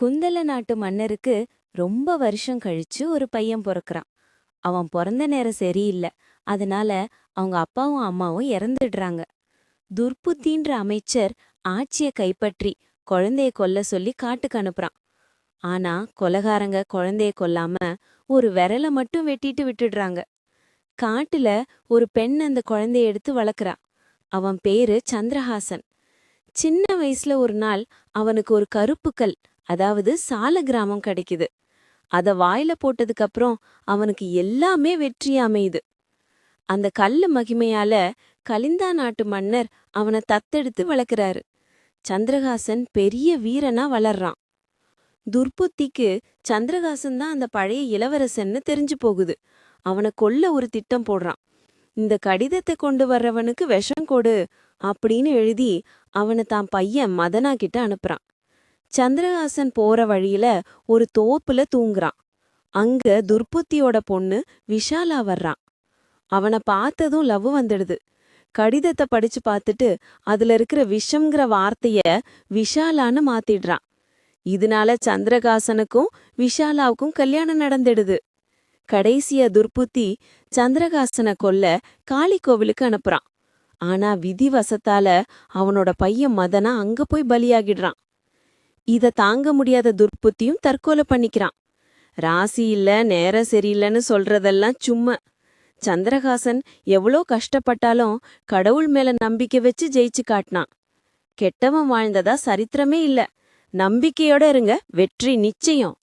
குந்தல நாட்டு மன்னருக்கு ரொம்ப வருஷம் கழிச்சு ஒரு பையன் பிறக்கிறான். அவன் பிறந்த நேரம் சரியில்லை. அதனால அவங்க அப்பாவும் அம்மாவும் இறந்துடுறாங்க. துர்புத்தின்ற அமைச்சர் ஆட்சிய கைப்பற்றி குழந்தைய கொல்ல சொல்லி காட்டுக்கு அனுப்புறான். ஆனா கொலகாரங்க குழந்தைய கொல்லாம ஒரு விரல மட்டும் வெட்டிட்டு விட்டுடுறாங்க. காட்டுல ஒரு பெண் அந்த குழந்தைய எடுத்து வளர்க்கறா. அவன் பேரு சந்திரஹாசன். சின்ன வயசுல ஒரு நாள் அவனுக்கு ஒரு கருப்புக்கல் அதாவது சால கிராமம் கிடைக்குது. அத வாயில போட்டதுக்கு அப்புறம் அவனுக்கு எல்லாமே வெற்றி அமையுது. அந்த கல்லு மகிமையால கலிந்தா நாட்டு மன்னர் அவனை தத்தெடுத்து வளர்க்கறாரு. சந்திரகாசன் பெரிய வீரனா வளர்றான். துர்புத்திக்கு சந்திரகாசன் தான் அந்த பழைய இளவரசன்னு தெரிஞ்சு போகுது. அவனை கொல்ல ஒரு திட்டம் போடுறான். இந்த கடிதத்தை கொண்டு வர்றவனுக்கு விஷம் கொடு அப்படின்னு எழுதி அவனை தான் பையன் மதனா கிட்ட அனுப்புறான். சந்திரஹாசன் போற வழியில ஒரு தோப்புல தூங்குறான். அங்க துர்புத்தியோட பொண்ணு விஷாலா வர்றான். அவனை பார்த்ததும் லவ் வந்துடுது. கடிதத்தை படிச்சு பார்த்துட்டு அதுல இருக்கிற விஷம்ங்கிற வார்த்தைய விஷாலான்னு மாத்திடுறான். இதனால சந்திரகாசனுக்கும் விஷாலாவுக்கும் கல்யாணம் நடந்துடுது. கடைசியா துர்புத்தி சந்திரகாசனை கொல்ல காளி கோவிலுக்கு அனுப்புறான். ஆனா விதி வசத்தால அவனோட பையன் மதனா அங்க போய் பலியாகிடுறான். இத தாங்க முடியாத துர்ப்புத்தியும் தற்கொலை பண்ணிக்கிறான். ராசி இல்ல நேரம் சரியில்லைன்னு சொல்றதெல்லாம் சும்மா. சந்திரகாசன் எவ்வளோ கஷ்டப்பட்டாலும் கடவுள் மேல நம்பிக்கை வச்சு ஜெயிச்சு காட்டினான். கெட்டவன் வாழ்ந்ததா சரித்திரமே இல்ல. நம்பிக்கையோட இருங்க வெற்றி நிச்சயம்.